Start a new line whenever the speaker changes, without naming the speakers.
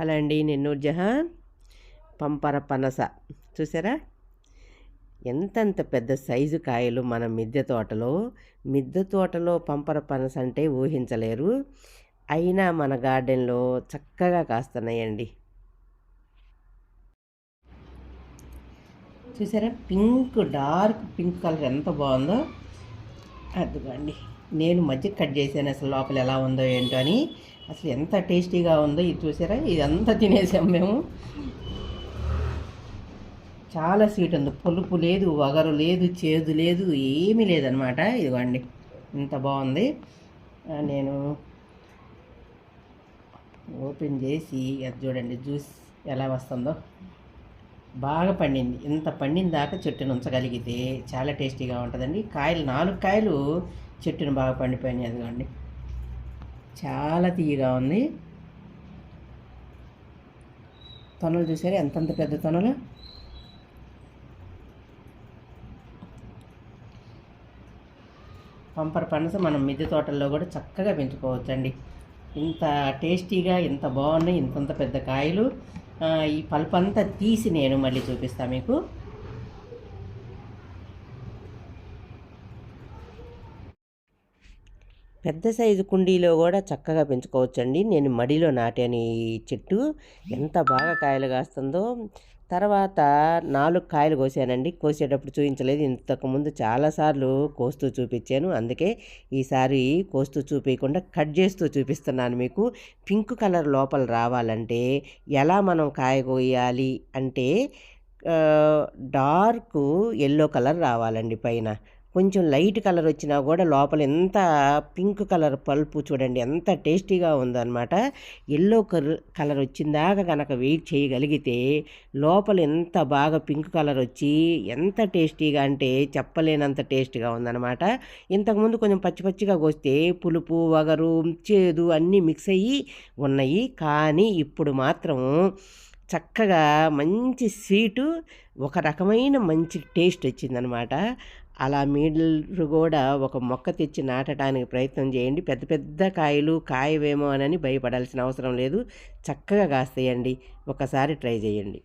Hello అండి నేను నూర్జహాన్ పంపర పనస. చూసారా? ఎంతంత పెద్ద సైజు కాయలు మన మిద్దె తోటలో. మిద్దె తోటలో పంపర పనస అంటే ఊహించలేరు. అయినా మన గార్డెన్లో చక్కగా కాస్తున్నాయండి. చూసారా? పింక్ డార్క్ పింక్ కలర్ ఎంత బాగుందో. అదిగోండి. నేను మధ్య కట్ చేశాను అసలు లోపల ఎలా ఉందో ఏంటో అని. అసలు ఎంత టేస్టీగా ఉందో ఇది చూసారా? ఇదంతా తినేసాం మేము. చాలా స్వీట్ ఉంది. పులుపు లేదు వగరు లేదు చేదు లేదు ఏమీ లేదనమాట ఇదిగోండి. ఇంత బాగుంది. నేను ఓపెన్ చేసి అది చూడండి జ్యూస్ ఎలా వస్తుందో. బాగా పండింది. ఇంత పండిన దాకా చెట్టును ఉంచగలిగితే చాలా టేస్టీగా ఉంటుందండి. కాయలు నాలుగు కాయలు చెట్టును బాగా పండిపోయినాయి అదిగోండి. చాలా తీయగా ఉంది. తొనలు చూసారు? ఎంతంత పెద్ద తొనలు? పంపర పనస మనం మిద్దె తోటల్లో కూడా చక్కగా పెంచుకోవచ్చండి. ఇంత టేస్టీగా ఇంత బాగున్నాయి ఇంతంత పెద్ద కాయలు. ఈ పల్ప్ అంతా తీసి నేను మళ్ళీ చూపిస్తాను మీకు. పెద్ద సైజు కుండీలో కూడా చక్కగా పెంచుకోవచ్చండి. నేను మడిలో నాటాను ఈ చెట్టు. ఎంత బాగా కాయలు కాస్తుందో. తర్వాత నాలుగు కాయలు కోసానండి. కోసేటప్పుడు చూపించలేదు ఇంతకుముందు చాలాసార్లు కోస్తూ చూపించాను. అందుకే ఈసారి కోస్తూ చూపించకుండా కట్ చేస్తూ చూపిస్తున్నాను మీకు. పింక్ కలర్ లోపల రావాలంటే ఎలా మనం కాయ కోయాలి అంటే డార్క్ ఎల్లో కలర్ రావాలండి పైన. కొంచెం లైట్ కలర్ వచ్చినా కూడా లోపల ఎంత పింక్ కలర్ పల్పు చూడండి ఎంత టేస్టీగా ఉందన్నమాట. ఎల్లో కలర్ కలర్ వచ్చిందాక కనుక వెయిట్ చేయగలిగితే లోపల ఎంత బాగా పింక్ కలర్ వచ్చి ఎంత టేస్టీగా అంటే చెప్పలేనంత టేస్ట్గా ఉందన్నమాట. ఇంతకుముందు కొంచెం పచ్చి పచ్చిగా కోస్తే పులుపు వగరు చేదు అన్నీ మిక్స్ అయ్యి ఉన్నాయి. కానీ ఇప్పుడు మాత్రం చక్కగా మంచి స్వీటు ఒక రకమైన మంచి టేస్ట్ వచ్చిందనమాట అలా మీరు కూడా ఒక మొక్క తెచ్చి నాటడానికి ప్రయత్నం చేయండి పెద్ద పెద్ద కాయలు కాయవేమో అని భయపడాల్సిన అవసరం లేదు. చక్కగా కాస్తాయండి. ఒకసారి ట్రై చేయండి